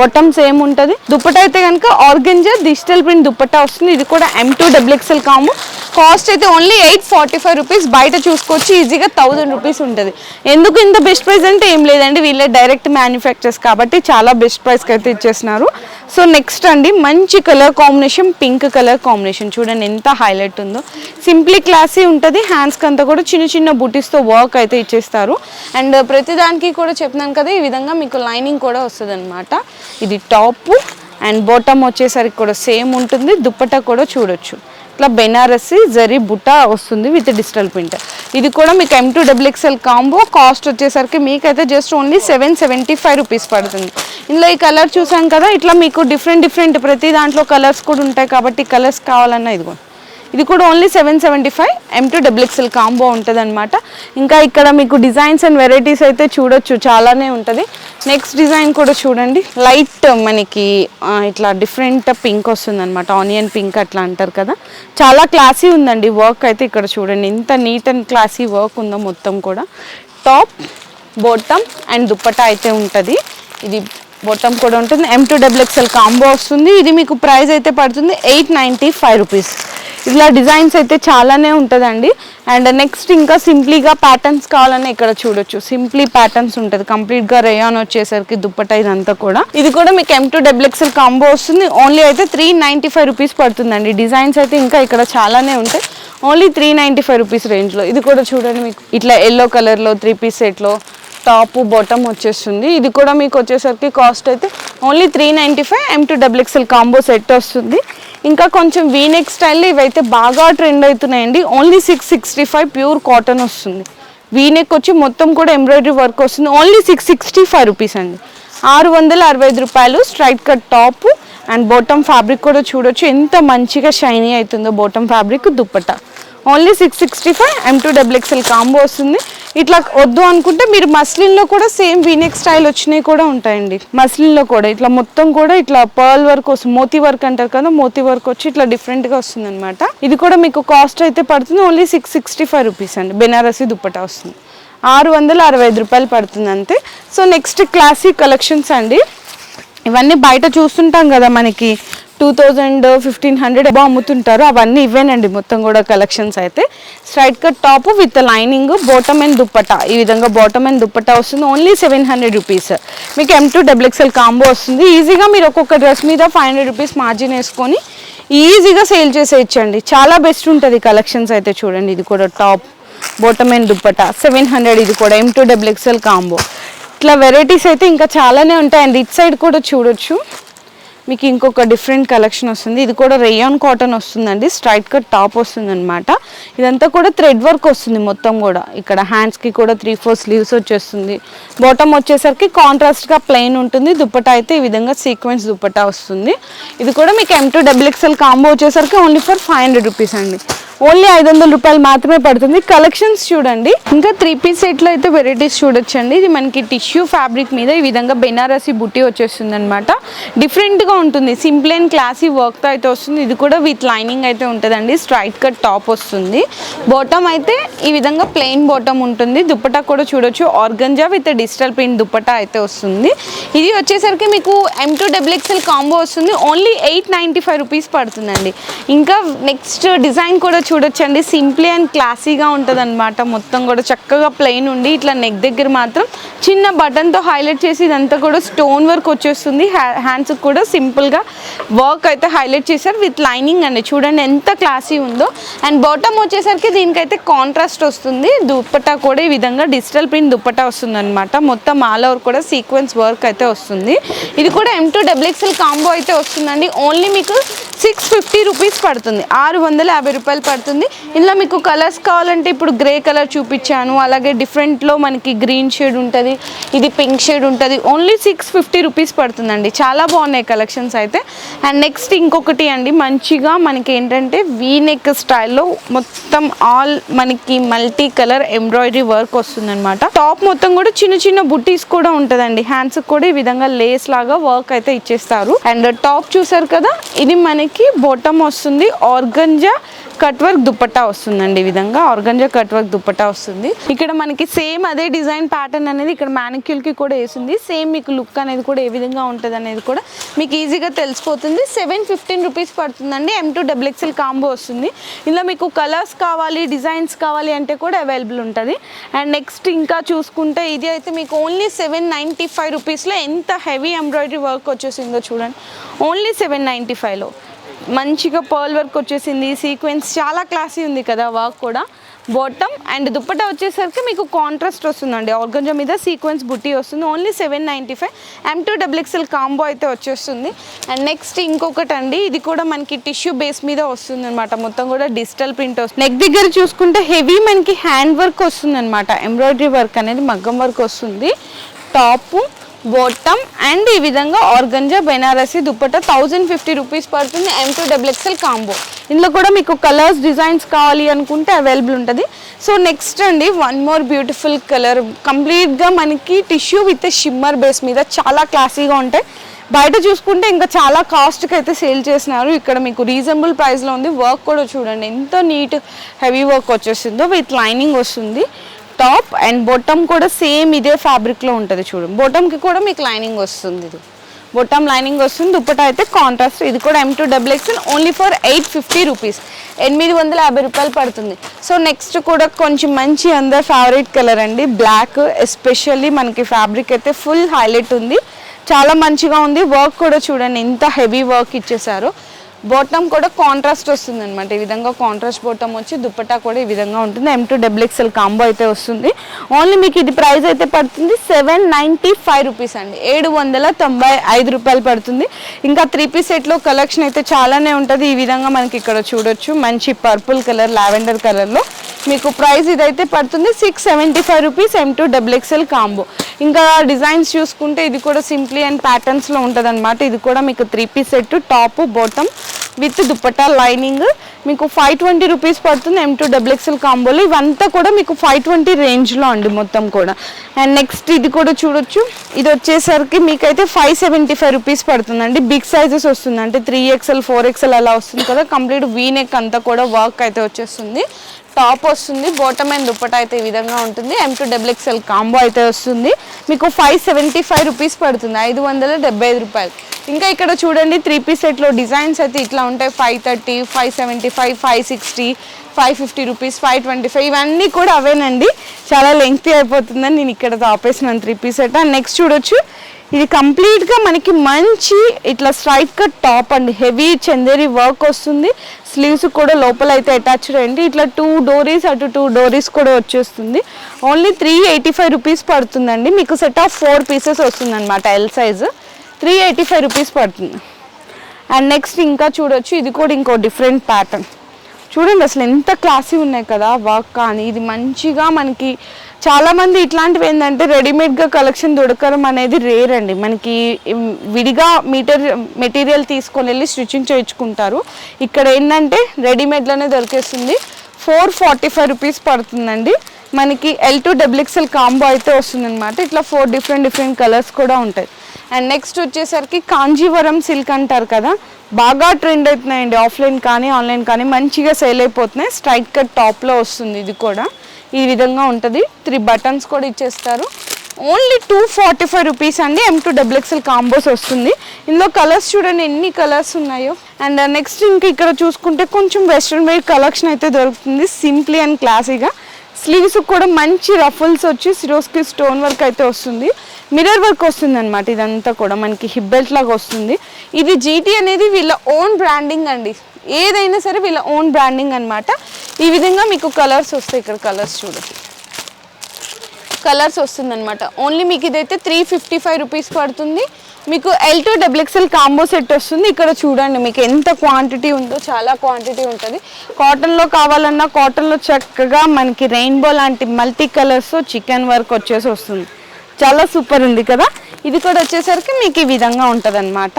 బాటమ్ సేమ్ ఉంటుంది. దుప్పట అయితే కనుక ఆర్గెంజా డిజిటల్ ప్రింట్ దుప్పటా వస్తుంది. ఇది కూడా ఎం టూ డబ్ల్యూఎక్స్ఎల్ ఎక్స్ఎల్ కాము. కాస్ట్ అయితే only eight forty five rupees బయట చూసుకోవచ్చు. ఈజీగా థౌజండ్ రూపీస్ ఉంటుంది. ఎందుకు ఇంత బెస్ట్ ప్రైస్ అంటే ఏం లేదండి. వీళ్ళే డైరెక్ట్ మ్యానుఫ్యాక్చర్స్ కాబట్టి చాలా బెస్ట్ ప్రైస్కి అయితే ఇచ్చేస్తున్నారు. సో నెక్స్ట్ అండి. మంచి colour combination pink colour combination చూడండి ఎంత హైలైట్ ఉందో. సింప్లీ క్లాసీ ఉంటుంది. హ్యాండ్స్కి అంతా కూడా చిన్న చిన్న బుటీస్తో వర్క్ అయితే ఇచ్చేస్తారు. అండ్ ప్రతిదానికి కూడా చెప్తున్నాను కదా ఈ విధంగా మీకు లైనింగ్ కూడా వస్తుంది అనమాట ఇది టాప్ అండ్ బాటమ్ వచ్చేసరికి కూడా సేమ్ ఉంటుంది దుప్పటా కూడా చూడొచ్చు. ఇట్లా బెనారసి జరీ బుట్ట వస్తుంది విత్ డిజిటల్ ప్రింట్. ఇది కూడా మీకు M to double XL combo cost వచ్చేసరికి మీకైతే just only seven seventy five rupees పడుతుంది. ఇందులో ఈ కలర్ చూసాం కదా ఇట్లా మీకు డిఫరెంట్ డిఫరెంట్ ప్రతి దాంట్లో కలర్స్ కూడా ఉంటాయి కాబట్టి కలర్స్ కావాలన్నా ఇదిగో. ఇది కూడా only seven seventy five M to double combo ఉంటుంది అనమాట ఇంకా ఇక్కడ మీకు డిజైన్స్ అండ్ వెరైటీస్ అయితే చూడొచ్చు చాలానే ఉంటుంది. నెక్స్ట్ డిజైన్ కూడా చూడండి. లైట్ uh, మనకి uh, ఇట్లా డిఫరెంట్ పింక్ వస్తుంది అనమాట ఆనియన్ పింక్ అట్లా అంటారు కదా. చాలా క్లాసీ ఉందండి వర్క్ అయితే ఇక్కడ చూడండి. ఇంత నీట్ అండ్ క్లాసీ వర్క్ ఉందో మొత్తం కూడా. టాప్ బోటమ్ అండ్ దుప్పట అయితే ఉంటుంది. ఇది బొట్టం కూడా ఉంటుంది. M to double XL combo వస్తుంది. ఇది మీకు ప్రైస్ అయితే పడుతుంది ఎయిట్ నైంటీ ఫైవ్ రూపీస్ ఇలా డిజైన్స్ అయితే చాలానే ఉంటుందండి. అండ్ నెక్స్ట్ ఇంకా సింప్లీగా ప్యాటర్న్స్ కావాలని ఇక్కడ చూడొచ్చు. సింప్లీ ప్యాటర్న్స్ ఉంటుంది. కంప్లీట్గా రేయాన్ వచ్చేసరికి దుప్పట ఇదంతా కూడా. ఇది కూడా మీకు ఎం టూ డబ్ల్యూఎక్స్ఎల్ కాంబో వస్తుంది. ఓన్లీ అయితే త్రీ నైంటీ ఫైవ్ రూపీస్ పడుతుందండి. డిజైన్స్ అయితే ఇంకా ఇక్కడ చాలానే ఉంటాయి. Only three ninety five rupees రేంజ్లో ఇది కూడా చూడండి మీకు. ఇట్లా ఎల్లో కలర్లో త్రీ పీస్ సెట్లో టాప్ బాటమ్ వచ్చేస్తుంది. ఇది కూడా మీకు వచ్చేసరికి కాస్ట్ అయితే only three ninety five M to double XL combo set వస్తుంది. ఇంకా కొంచెం వీనెక్ స్టైల్లో ఇవైతే బాగా ట్రెండ్ అవుతున్నాయండి. Only six sixty five pure cotton వస్తుంది. వీనెక్ వచ్చి మొత్తం కూడా ఎంబ్రాయిడరీ వర్క్ వస్తుంది. Only six sixty five rupees అండి. ఆరు వందల అరవై ఐదు రూపాయలు straight cut top and bottom fabric కూడా చూడొచ్చు. ఎంత మంచిగా షైనీ అవుతుందో bottom fabric dupatta. Only six sixty five M to double XL combo వస్తుంది. ఇట్లా వద్దు అనుకుంటే మీరు మస్లిన్లో కూడా సేమ్ వీనెక్ స్టైల్ వచ్చినాయి కూడా ఉంటాయండి. మస్లిన్లో కూడా ఇట్లా మొత్తం కూడా ఇట్లా పర్ల్ వర్క్ వస్తుంది. మోతీ వర్క్ అంటారు కదా మోతీ వర్క్ వచ్చి ఇట్లా డిఫరెంట్గా వస్తుంది అనమాట ఇది కూడా మీకు కాస్ట్ అయితే పడుతుంది. Only six sixty five rupees అండి. బెనారసీ దుప్పటా వస్తుంది. ఆరు వందల అరవై ఐదు రూపాయలు పడుతుంది అంతే. సో నెక్స్ట్ క్లాసిక్ కలెక్షన్స్ అండి. ఇవన్నీ బయట చూస్తుంటాం కదా మనకి. Two thousand fifteen hundred above అమ్ముతుంటారు. అవన్నీ ఇవేనండి మొత్తం కూడా కలెక్షన్స్ అయితే. Straight cut top with lining bottom and dupatta ఈ విధంగా బోటమ్ అండ్ దుప్పట వస్తుంది. ఓన్లీ సెవెన్ హండ్రెడ్ రూపీస్ మీకు M to WXL XL combo వస్తుంది. ఈజీగా మీరు ఒక్కొక్క డ్రెస్ మీద ఫైవ్ హండ్రెడ్ రూపీస్ మార్జిన్ వేసుకొని ఈజీగా సేల్ చేసేయచ్చండి. చాలా బెస్ట్ ఉంటుంది కలెక్షన్స్ అయితే చూడండి. ఇది కూడా top bottom and dupatta seven hundred ఇది కూడా M to WXL XL combo ఇట్లా వెరైటీస్ అయితే ఇంకా చాలానే ఉంటాయండి. ఇట్ సైడ్ కూడా చూడొచ్చు. మీకు ఇంకొక డిఫరెంట్ కలెక్షన్ వస్తుంది. ఇది కూడా రేయాన్ కాటన్ వస్తుందండి. స్ట్రైట్ కట్ టాప్ వస్తుంది అనమాట ఇదంతా కూడా థ్రెడ్ వర్క్ వస్తుంది మొత్తం కూడా. ఇక్కడ హ్యాండ్స్కి కూడా త్రీ ఫోర్ స్లీవ్స్ వచ్చేస్తుంది. బాటమ్ వచ్చేసరికి కాంట్రాస్ట్గా ప్లెయిన్ ఉంటుంది. దుప్పటా అయితే ఈ విధంగా సీక్వెన్స్ దుప్పటా వస్తుంది. ఇది కూడా మీకు M to WXL XL combo వచ్చేసరికి only for five hundred rupees అండి. ఓన్లీ ఐదు వందల రూపాయలు మాత్రమే పడుతుంది. కలెక్షన్స్ చూడండి. ఇంకా త్రీ పీస్ సెట్లో అయితే వెరైటీస్ చూడొచ్చండి. ఇది మనకి టిష్యూ ఫ్యాబ్రిక్ మీద ఈ విధంగా బెనారసి బుట్టి వచ్చేస్తుంది అనమాట డిఫరెంట్గా ఉంటుంది. సింపుల్ అండ్ క్లాసీ వర్క్తో అయితే వస్తుంది. ఇది కూడా విత్ లైనింగ్ అయితే ఉంటుందండి. స్ట్రైట్ కట్ టాప్ వస్తుంది. బాటమ్ అయితే ఈ విధంగా ప్లెయిన్ బాటమ్ ఉంటుంది. దుప్పటా కూడా చూడొచ్చు. Organza with digital print dupatta అయితే వస్తుంది. ఇది వచ్చేసరికి మీకు M to double XL combo వస్తుంది. Only eight ninety five rupees పడుతుందండి. ఇంకా నెక్స్ట్ డిజైన్ కూడా చూడొచ్చండి. సింప్లీ అండ్ క్లాసీగా ఉంటుంది అనమాట మొత్తం కూడా చక్కగా ప్లెయిన్ ఉండి ఇట్లా నెక్ దగ్గర మాత్రం చిన్న బటన్తో హైలైట్ చేసి ఇదంతా కూడా స్టోన్ వర్క్ వచ్చేస్తుంది. హ్యాండ్స్ కూడా సింపుల్గా వర్క్ అయితే హైలైట్ చేశారు విత్ లైనింగ్ అండి. చూడండి ఎంత క్లాసీ ఉందో. అండ్ బాటమ్ వచ్చేసరికి దీనికైతే కాంట్రాస్ట్ వస్తుంది. దుప్పటా కూడా ఈ విధంగా డిజిటల్ ప్రింట్ దుప్పటా వస్తుంది అనమాట మొత్తం ఆల్ ఓవర్ కూడా సీక్వెన్స్ వర్క్ అయితే వస్తుంది. ఇది కూడా M to double XL combo అయితే వస్తుందండి. ఓన్లీ మీకు సిక్స్ ఫిఫ్టీ రూపీస్ పడుతుంది. ఆరు వందల యాభై రూపాయలు పడుతుంది. ఇందులో మీకు కలర్స్ కావాలంటే ఇప్పుడు గ్రే కలర్ చూపించాను. అలాగే డిఫరెంట్లో మనకి గ్రీన్ షేడ్ ఉంటుంది. ఇది పింక్ షేడ్ ఉంటుంది. ఓన్లీ సిక్స్ ఫిఫ్టీ రూపీస్ పడుతుందండి. చాలా బాగున్నాయి కలెక్షన్స్ అయితే. అండ్ నెక్స్ట్ ఇంకొకటి అండి. మంచిగా మనకి ఏంటంటే వీ నెక్ స్టైల్లో మొత్తం ఆల్ మనకి మల్టీ కలర్ ఎంబ్రాయిడరీ వర్క్ వస్తుందన్నమాట. టాప్ మొత్తం కూడా చిన్న చిన్న బుట్టీస్ కూడా ఉంటుందండి. హ్యాండ్స్కి కూడా ఈ విధంగా లేస్ లాగా వర్క్ అయితే ఇచ్చేస్తారు. అండ్ టాప్ చూసారు కదా? ఇది మనకి మనకి బోటమ్ వస్తుంది. ఆర్గంజా కట్ వర్క్ దుపట్టా వస్తుందండి ఈ విధంగా. ఆర్గంజా కట్ వర్క్ దుపట్టా వస్తుంది. ఇక్కడ మనకి సేమ్ అదే డిజైన్ ప్యాటర్న్ అనేది ఇక్కడ manicure కి కూడా వేసింది. సేమ్ మీకు లుక్ అనేది కూడా ఏ విధంగా ఉంటుంది అనేది కూడా మీకు ఈజీగా తెలిసిపోతుంది. సెవెన్ ఫిఫ్టీన్ రూపీస్ పడుతుందండి. M to double XL combo వస్తుంది. ఇందులో మీకు కలర్స్ కావాలి డిజైన్స్ కావాలి అంటే కూడా అవైలబుల్ ఉంటుంది. అండ్ నెక్స్ట్ ఇంకా చూసుకుంటే ఇది అయితే మీకు ఓన్లీ సెవెన్ నైంటీ ఫైవ్ రూపీస్లో ఎంత హెవీ ఎంబ్రాయిడరీ వర్క్ వచ్చేసిందో చూడండి. ఓన్లీ సెవెన్ నైంటీ ఫైవ్లో మంచిగా పర్ల్ వర్క్ వచ్చేసింది. సీక్వెన్స్ చాలా క్లాసీ ఉంది కదా వర్క్ కూడా. బాటమ్ అండ్ దుప్పట వచ్చేసరికి మీకు కాంట్రాస్ట్ వస్తుందండి. ఆర్గంజా మీద సీక్వెన్స్ బుట్టి వస్తుంది. Only seven ninety five M to WXL combo అయితే వచ్చేస్తుంది. అండ్ నెక్స్ట్ ఇంకొకటి అండి ఇది కూడా మనకి టిష్యూ బేస్ మీద వస్తుంది అనమాట మొత్తం కూడా డిజిటల్ ప్రింట్ వస్తుంది. నెక్ దగ్గర చూసుకుంటే హెవీ మనకి హ్యాండ్ వర్క్ వస్తుంది అనమాట ఎంబ్రాయిడరీ వర్క్ అనేది మగ్గం వర్క్ వస్తుంది. టాపు బోటమ్ అండ్ ఈ విధంగా organza Banarasi dupatta thousand fifty rupees పడుతుంది ఎం టూ డబుల్ కాంబో ఇందులో కూడా మీకు కలర్స్ డిజైన్స్ కావాలి అనుకుంటే అవైలబుల్ ఉంటుంది. సో నెక్స్ట్ అండి వన్ మోర్ బ్యూటిఫుల్ కలర్ కంప్లీట్గా మనకి టిష్యూ విత్ షిమ్మర్ బేస్ మీద చాలా క్లాసీగా ఉంటాయి. బయట చూసుకుంటే ఇంకా చాలా కాస్ట్కి అయితే సేల్ చేసినారు. ఇక్కడ మీకు రీజనబుల్ ప్రైస్లో ఉంది. వర్క్ కూడా చూడండి ఎంత నీట్ హెవీ వర్క్ వచ్చేసిందో విత్ లైనింగ్ వస్తుంది. టాప్ అండ్ బొట్టం కూడా సేమ్ ఇదే ఫ్యాబ్రిక్లో ఉంటుంది చూడండి బొట్టంకి కూడా మీకు లైనింగ్ వస్తుంది ఇది. బొట్టం లైనింగ్ వస్తుంది దుప్పట అయితే కాంట్రాస్ట్ ఇది కూడా M to double XL only for eight fifty rupees ఎనిమిది వందల యాభై రూపాయలు పడుతుంది. సో నెక్స్ట్ కూడా కొంచెం మంచి అందరు ఫేవరెట్ కలర్ అండి. బ్లాక్ ఎస్పెషల్లీ మనకి ఫ్యాబ్రిక్ అయితే ఫుల్ హైలైట్ ఉంది. చాలా మంచిగా ఉంది. వర్క్ కూడా చూడండి ఎంత హెవీ వర్క్ ఇచ్చేసారు. బోటం కూడా కాంట్రాస్ట్ వస్తుంది అనమాట ఈ విధంగా కాంట్రాస్ట్ బోటం వచ్చి దుప్పటా కూడా ఈ విధంగా ఉంటుంది. M to WXL XL combo అయితే వస్తుంది. ఓన్లీ మీకు ఇది ప్రైస్ అయితే పడుతుంది సెవెన్ నైంటీ ఫైవ్ రూపీస్ అండి. ఏడు వందల తొంభై ఐదు రూపాయలు పడుతుంది. ఇంకా త్రీ పీస్ సెట్లో కలెక్షన్ అయితే చాలానే ఉంటుంది. ఈ విధంగా మనకి ఇక్కడ చూడొచ్చు. మంచి పర్పుల్ కలర్ లావెండర్ కలర్లో మీకు ప్రైస్ ఇదైతే పడుతుంది six seventy five rupees M to WXL XL combo ఇంకా డిజైన్స్ చూసుకుంటే ఇది కూడా సింప్లీ అండ్ ప్యాటర్న్స్లో ఉంటుంది అనమాట ఇది కూడా మీకు three piece set top bottom with dupatta lining. మీకు ఫైవ్ ట్వంటీ రూపీస్ పడుతుంది ఎం టూ డబుల్ ఎక్స్ఎల్ కాంబోలో. ఇవంతా కూడా మీకు ఫైవ్ ట్వంటీ రేంజ్లో అండి మొత్తం కూడా. అండ్ నెక్స్ట్ ఇది కూడా చూడొచ్చు. ఇది వచ్చేసరికి మీకైతే ఫైవ్ సెవెంటీ ఫైవ్ రూపీస్ పడుతుందండి. బిగ్ సైజెస్ వస్తుంది అంటే త్రీ ఎక్స్ఎల్ ఫోర్ ఎక్స్ఎల్ అలా వస్తుంది కదా. కంప్లీట్ వీ నెక్ అంతా కూడా వర్క్ అయితే వచ్చేస్తుంది. టాప్ వస్తుంది బాటమ్ అండ్ దుప్పట అయితే ఈ విధంగా ఉంటుంది. M to WXL XL combo అయితే వస్తుంది. మీకు ఫైవ్ సెవెంటీ ఫైవ్ రూపీస్ పడుతుంది ఐదు వందల డెబ్బై ఐదు రూపాయలు. ఇంకా ఇక్కడ చూడండి త్రీ పీస్ సెట్లో డిజైన్స్ అయితే ఇట్లా ఉంటాయి. Five thirty five seventy five five sixty five fifty rupees five twenty five ఇవన్నీ కూడా అవేనండి. చాలా లెంగ్తీ అయిపోతుందని నేను ఇక్కడ ఆపేసినాను three piece set and next చూడొచ్చు. ఇది కంప్లీట్గా మనకి మంచి ఇట్లా స్ట్రైట్ కట్ టాప్ అండి. హెవీ చందేరి వర్క్ వస్తుంది. స్లీవ్స్ కూడా లోపల అయితే అటాచ్డ్ అండి ఇట్లా టూ డోరీస్ అటు టూ డోరీస్ కూడా వచ్చేస్తుంది. Only three eighty five rupees పడుతుందండి. మీకు సెట్ ఆఫ్ ఫోర్ పీసెస్ వస్తుందన్నమాట L size three eighty five rupees పడుతుంది. అండ్ నెక్స్ట్ ఇంకా చూడొచ్చు. ఇది కూడా ఇంకో డిఫరెంట్ ప్యాటర్న్ చూడండి అసలు ఎంత క్లాసీ ఉన్నాయి కదా వర్క్ కానీ. ఇది మంచిగా మనకి చాలామంది ఇట్లాంటివి ఏంటంటే రెడీమేడ్గా కలెక్షన్ దొరకడం అనేది రేర్ అండి. మనకి విడిగా మీటర్ మెటీరియల్ తీసుకొని వెళ్ళి స్టిచ్చింగ్ చేయించుకుంటారు. ఇక్కడ ఏంటంటే రెడీమేడ్లోనే దొరికేస్తుంది. ఫోర్ ఫార్టీ ఫైవ్ రూపీస్ పడుతుందండి. మనకి L to double XL combo అయితే వస్తుందన్నమాట. ఇట్లా ఫోర్ డిఫరెంట్ డిఫరెంట్ కలర్స్ కూడా ఉంటాయి. అండ్ నెక్స్ట్ వచ్చేసరికి కాంజీవరం సిల్క్ అంటారు కదా. బాగా ట్రెండ్ అవుతున్నాయండి. ఆఫ్లైన్ కానీ ఆన్లైన్ కానీ మంచిగా సేల్ అయిపోతున్నాయి. స్ట్రైట్ కట్ టాప్లో వస్తుంది ఇది కూడా. ఈ విధంగా ఉంటుంది. త్రీ బటన్స్ కూడా ఇచ్చేస్తారు. Only two forty five rupees అండి M to double XL combos వస్తుంది. ఇందులో కలర్స్ చూడండి ఎన్ని కలర్స్ ఉన్నాయో. అండ్ నెక్స్ట్ uh, ఇంక ఇక్కడ చూసుకుంటే కొంచెం వెస్ట్రన్ వేర్ కలెక్షన్ అయితే దొరుకుతుంది. సింప్లీ అండ్ క్లాసీగా స్లీవ్స్ కూడా మంచి రఫుల్స్ వచ్చి సిరోస్కి స్టోన్ వర్క్ అయితే వస్తుంది. మిర్రర్ వర్క్ వస్తుంది అనమాట ఇదంతా కూడా మనకి హిబ్బెల్ట్ లాగా వస్తుంది. ఇది జీటీ అనేది వీళ్ళ ఓన్ బ్రాండింగ్ అండి. ఏదైనా సరే వీళ్ళ ఓన్ బ్రాండింగ్ అనమాట ఈ విధంగా మీకు కలర్స్ వస్తాయి ఇక్కడ కలర్స్ చూడండి. కలర్స్ వస్తుందన్నమాట. ఓన్లీ మీకు ఇదైతే త్రీ ఫిఫ్టీ ఫైవ్ రూపీస్ పడుతుంది. మీకు L to WXL XL combo set వస్తుంది. ఇక్కడ చూడండి మీకు ఎంత క్వాంటిటీ ఉందో చాలా క్వాంటిటీ ఉంటుంది. కాటన్లో కావాలన్నా కాటన్లో చక్కగా మనకి రెయిన్బో లాంటి మల్టీ కలర్స్ చికెన్ వర్క్ వచ్చేసి వస్తుంది. చాలా సూపర్ ఉంది కదా? ఇది కూడా వచ్చేసరికి మీకు ఈ విధంగా ఉంటుంది అన్నమాట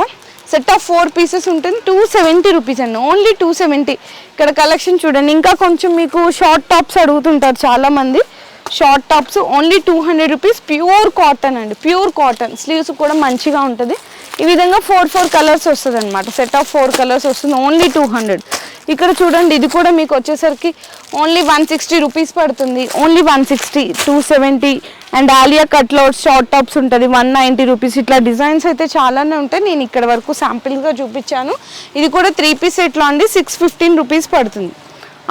సెట్ ఆఫ్ ఫోర్ పీసెస్ ఉంటుంది. టూ సెవెంటీ రూపీస్ అండి. ఓన్లీ టూ సెవెంటీ ఇక్కడ కలెక్షన్ చూడండి. ఇంకా కొంచెం మీకు షార్ట్ టాప్స్ అడుగుతుంటారు చాలామంది. Short tops only two hundred rupees pure cotton అండి. ప్యూర్ కాటన్ స్లీవ్స్ కూడా మంచిగా ఉంటుంది. ఈ విధంగా ఫోర్ ఫోర్ కలర్స్ వస్తుంది అనమాట సెట్ ఆఫ్ ఫోర్ కలర్స్ వస్తుంది. ఓన్లీ టూ హండ్రెడ్ ఇక్కడ చూడండి ఇది కూడా మీకు వచ్చేసరికి ఓన్లీ వన్ సిక్స్టీ రూపీస్ పడుతుంది. Only one sixty two seventy and Alia కట్లో షార్ట్ టాప్స్ ఉంటుంది. వన్ నైంటీ రూపీస్ ఇట్లా డిజైన్స్ అయితే చాలానే ఉంటాయి. నేను ఇక్కడ వరకు శాంపిల్గా చూపించాను. ఇది కూడా త్రీ పీస్ సెట్లో అండి. సిక్స్ ఫిఫ్టీన్ రూపీస్ పడుతుంది.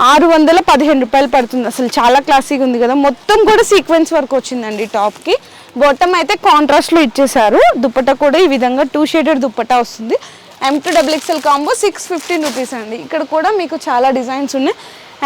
ఆరు వందల పదిహేను రూపాయలు పడుతుంది. అసలు చాలా క్లాసీగా ఉంది కదా. మొత్తం కూడా సీక్వెన్స్ వర్క్ వచ్చిందండి టాప్కి బాటమ్ అయితే కాంట్రాస్ట్లో ఇచ్చేసారు దుప్పట కూడా ఈ విధంగా టూ షేడెడ్ దుప్పట వస్తుంది. M to double XL combo six fifteen rupees అండి. ఇక్కడ కూడా మీకు చాలా డిజైన్స్ ఉన్నాయి.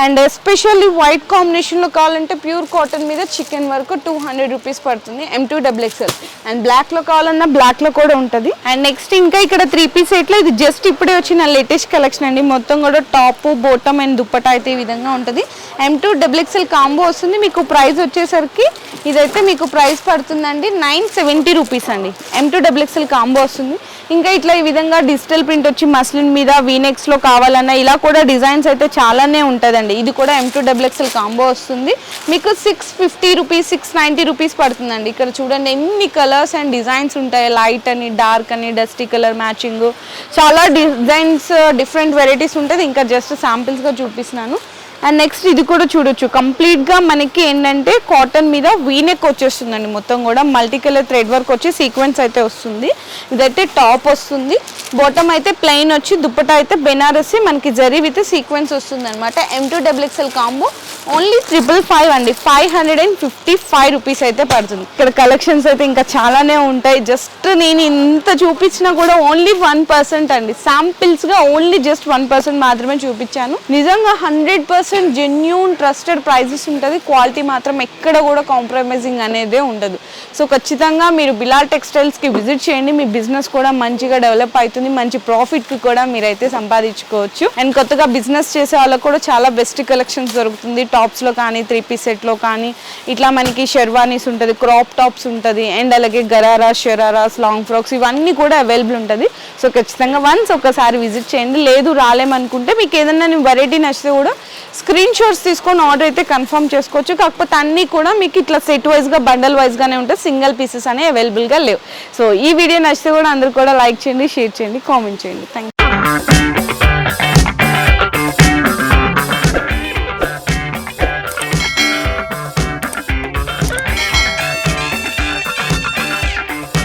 అండ్ ఎస్పెషల్లీ వైట్ కాంబినేషన్లో కావాలంటే ప్యూర్ కాటన్ మీద చికెన్ వరకు టూ హండ్రెడ్ రూపీస్ పడుతుంది M to double XL and బ్లాక్లో కావాలన్నా బ్లాక్లో కూడా ఉంటుంది. అండ్ నెక్స్ట్ ఇంకా ఇక్కడ త్రీ పీస్ ఎట్లా ఇది జస్ట్ ఇప్పుడే వచ్చిన లేటెస్ట్ కలెక్షన్ అండి. మొత్తం కూడా టాప్ బోటమ్ అండ్ దుప్పట అయితే ఈ విధంగా ఉంటుంది. M to double XL combo వస్తుంది. మీకు ప్రైస్ వచ్చేసరికి ఇదైతే మీకు ప్రైస్ పడుతుందండి నైన్ సెవెంటీ రూపీస్ అండి. M to double XL combo వస్తుంది. ఇంకా ఇట్లా ఈ విధంగా డిజిటల్ ప్రింట్ వచ్చి మస్లిన్ మీద వీనెక్స్లో కావాలన్నా ఇలా కూడా డిజైన్స్ అయితే చాలానే ఉంటుంది ఉంటుందండి ఇది కూడా M to double XL combo వస్తుంది. మీకు six fifty rupees six ninety rupees పడుతుందండి. ఇక్కడ చూడండి ఎన్ని కలర్స్ అండ్ డిజైన్స్ ఉంటాయి. లైట్ అని డార్క్ అని డస్టీ కలర్ మ్యాచింగ్ చాలా డిజైన్స్ డిఫరెంట్ వెరైటీస్ ఉంటుంది. ఇంకా జస్ట్ శాంపిల్స్గా చూపిస్తున్నాను. అండ్ నెక్స్ట్ ఇది కూడా చూడొచ్చు. కంప్లీట్గా మనకి ఏంటంటే కాటన్ మీద వీనెక్ వచ్చేస్తుందండి మొత్తం కూడా. మల్టీ కలర్ థ్రెడ్ వర్క్ వచ్చి సీక్వెన్స్ అయితే వస్తుంది. ఇదైతే టాప్ వస్తుంది. బాటమ్ అయితే ప్లెయిన్ వచ్చి దుప్పట అయితే బెనారసి మనకి జరీ విత్ సీక్వెన్స్ వస్తుంది అనమాట M to double XL combo only triple five అండి. Five hundred and fifty five rupees అయితే పడుతుంది. ఇక్కడ కలెక్షన్స్ అయితే ఇంకా చాలానే ఉంటాయి. జస్ట్ నేను ఇంత చూపించినా కూడా ఓన్లీ వన్ పర్సెంట్ అండి. శాంపిల్స్గా ఓన్లీ జస్ట్ వన్ పర్సెంట్ మాత్రమే చూపించాను. నిజంగా hundred percent genuine trusted prices ఉంటుంది. క్వాలిటీ మాత్రం ఎక్కడ కూడా కాంప్రమైజింగ్ అనేదే ఉండదు. సో ఖచ్చితంగా మీరు బిలాల్ టెక్స్టైల్స్కి విజిట్ చేయండి. మీ బిజినెస్ కూడా మంచిగా డెవలప్ అవుతుంది. మంచి ప్రాఫిట్కి కూడా మీరైతే సంపాదించుకోవచ్చు. అండ్ కొత్తగా బిజినెస్ చేసే వాళ్ళకి కూడా చాలా బెస్ట్ కలెక్షన్స్ దొరుకుతుంది. టాప్స్లో కానీ త్రీ పీస్ సెట్లో కానీ. ఇట్లా మనకి షెర్వానీస్ ఉంటుంది క్రాప్ టాప్స్ ఉంటుంది అండ్ అలాగే గరారా షెరారాస్ లాంగ్ ఫ్రాక్స్ ఇవన్నీ కూడా అవైలబుల్ ఉంటుంది. సో ఖచ్చితంగా వన్స్ ఒకసారి విజిట్ చేయండి. లేదు రాలేమనుకుంటే మీకు ఏదైనా వెరైటీ నచ్చితే కూడా స్క్రీన్ షాట్స్ తీసుకొని ఆర్డర్ అయితే కన్ఫర్మ్ చేసుకోవచ్చు. కాకపోతే అన్నీ కూడా మీకు ఇట్లా సెట్ వైజ్గా బండల్ వైజ్గానే ఉంటాయి. సింగిల్ పీసెస్ అనేవి అవైలబుల్గా లేవు. సో ఈ వీడియో నచ్చితే కూడా అందరు కూడా లైక్ చేయండి షేర్ చేయండి కామెంట్ చేయండి. థ్యాంక్